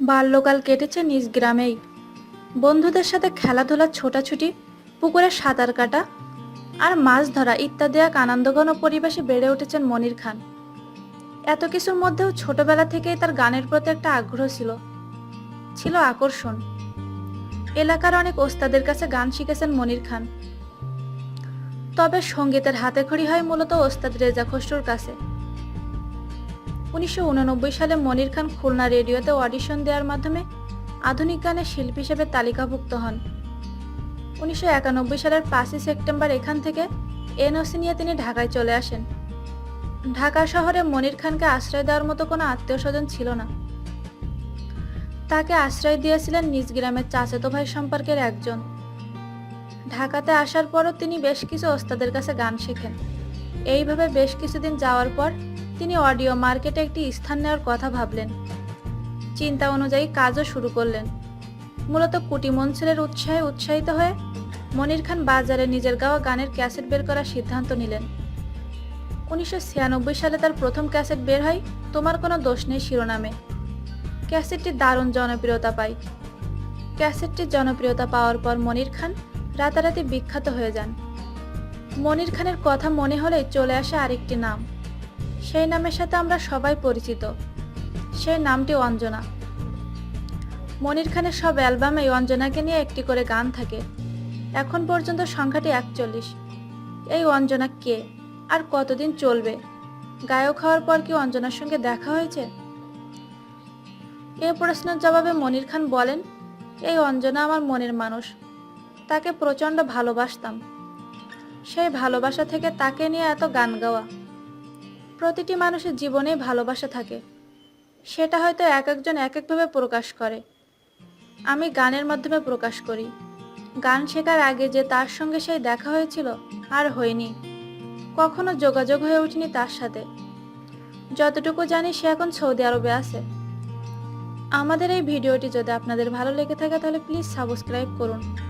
বাল্যকাল কেটেছে নিজ গ্রামেই। বন্ধুদের সাথে খেলাধুলা, ছোটাছুটি, পুকুরে সাঁতার কাটা আর মাছ ধরা ইত্যাদি এক আনন্দঘন পরিবেশে বেড়ে উঠেছেন মনির খান। এত কিছুর মধ্যেও ছোটবেলা থেকেই তার গানের প্রতি একটা আগ্রহ ছিল ছিল আকর্ষণ। এলাকার অনেক ওস্তাদের কাছে গান শিখেছেন মনির খান। তবে সঙ্গীতের হাতে খড়ি হয় মূলত ওস্তাদ রেজা খসরুর কাছে। উনিশশো উননব্বই সালে মনির খান খুলনা রেডিওতে অডিশন দেওয়ার মাধ্যমে আধুনিক গানের শিল্পী হিসেবে তালিকাভুক্ত হন। উনিশশো একানব্বই সালের পাঁচই সেপ্টেম্বর এখান থেকে এনওসি নিয়ে তিনি ঢাকায় চলে আসেন। ঢাকা শহরে মনির খানকে আশ্রয় দেওয়ার মতো কোনো আত্মীয় স্বজন ছিল না। তাকে আশ্রয় দিয়েছিলেন নিজ গ্রামের চাচাতো ভাই সম্পর্কের একজন। ঢাকাতে আসার পরও তিনি বেশ কিছু ওস্তাদের কাছে গান শেখেন। এইভাবে বেশ কিছুদিন যাওয়ার পর তিনি অডিও মার্কেটে একটি স্থান নেওয়ার কথা ভাবলেন। চিন্তা অনুযায়ী কাজও শুরু করলেন। মূলত কুটি মঞ্চলের উৎসাহে উৎসাহিত হয়ে মনির খান বাজারে নিজের গাওয়া গানের ক্যাসেট বের করার সিদ্ধান্ত নিলেন। উনিশশো ছিয়ানব্বই সালে তার প্রথম ক্যাসেট বের হয় তোমার কোনো দোষ নেই শিরোনামে। ক্যাসেটটি দারুণ জনপ্রিয়তা পায়। ক্যাসেটটির জনপ্রিয়তা পাওয়ার পর মনির খান রাতারাতি বিখ্যাত হয়ে যান। মনির খানের কথা মনে হলেই চলে আসে আরেকটি নাম। সেই নামের সাথে আমরা সবাই পরিচিত। সেই নামটি অঞ্জনা। মনির খানের সব অ্যালবামে অঞ্জনাকে নিয়ে একটি করে গান থাকে। এখন পর্যন্ত সংখ্যাটি একচল্লিশ। এই অঞ্জনা কে? আর কতদিন চলবে? গায়ক হওয়ার পর কি অঞ্জনার সঙ্গে দেখা হয়েছে? এ প্রশ্নের জবাবে মনির খান বলেন, এই অঞ্জনা আমার মনের মানুষ। তাকে প্রচণ্ড ভালোবাসতাম। সেই ভালোবাসা থেকে তাকে নিয়ে এত গান গাওয়া। প্রতিটি মানুষের জীবনেই ভালোবাসা থাকে। সেটা হয়তো এক একজন এক একভাবে প্রকাশ করে। আমি গানের মাধ্যমে প্রকাশ করি। গান শেখার আগে যে তার সঙ্গে সেই দেখা হয়েছিল আর হয়নি। কখনো যোগাযোগ হয়ে ওঠেনি তার সাথে। যতটুকু জানি সে এখন সৌদি আরবে আছে। আমাদের এই ভিডিওটি যদি আপনাদের ভালো লেগে থাকে তাহলে প্লিজ সাবস্ক্রাইব করুন।